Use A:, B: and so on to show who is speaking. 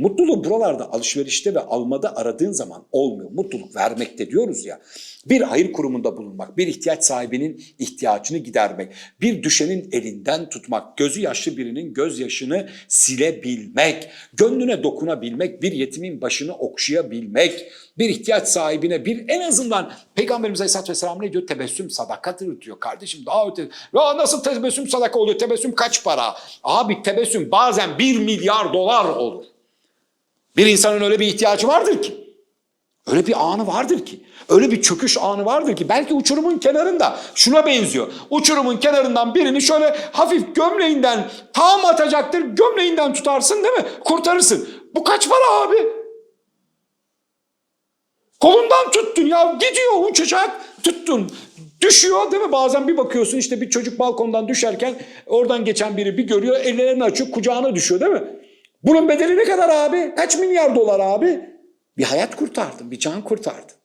A: Mutluluğu buralarda alışverişte ve almada aradığın zaman olmuyor. Mutluluk vermekte diyoruz ya. Bir hayır kurumunda bulunmak, bir ihtiyaç sahibinin ihtiyacını gidermek, bir düşenin elinden tutmak, gözü yaşlı birinin gözyaşını silebilmek, gönlüne dokunabilmek, bir yetimin başını okşayabilmek, bir ihtiyaç sahibine bir en azından Peygamberimiz Aleyhisselatü Vesselam ne diyor? Tebessüm sadakadır diyor. Kardeşim daha öte. Ya nasıl tebessüm sadaka oluyor? Tebessüm kaç para? Abi tebessüm bazen bir milyar dolar olur. Bir insanın öyle bir ihtiyacı vardır ki. Öyle bir anı vardır ki. Öyle bir çöküş anı vardır ki. Belki uçurumun kenarında şuna benziyor. Uçurumun kenarından birini şöyle hafif gömleğinden tam atacaktır. Gömleğinden tutarsın değil mi? Kurtarırsın. Bu kaç para abi? Kolundan tuttun ya gidiyor uçacak tuttun. Düşüyor değil mi? Bazen bir bakıyorsun işte bir çocuk balkondan düşerken oradan geçen biri bir görüyor ellerini açıyor kucağına düşüyor değil mi? Bunun bedeli ne kadar abi? Kaç milyar dolar abi? Bir hayat kurtardın, bir can kurtardın.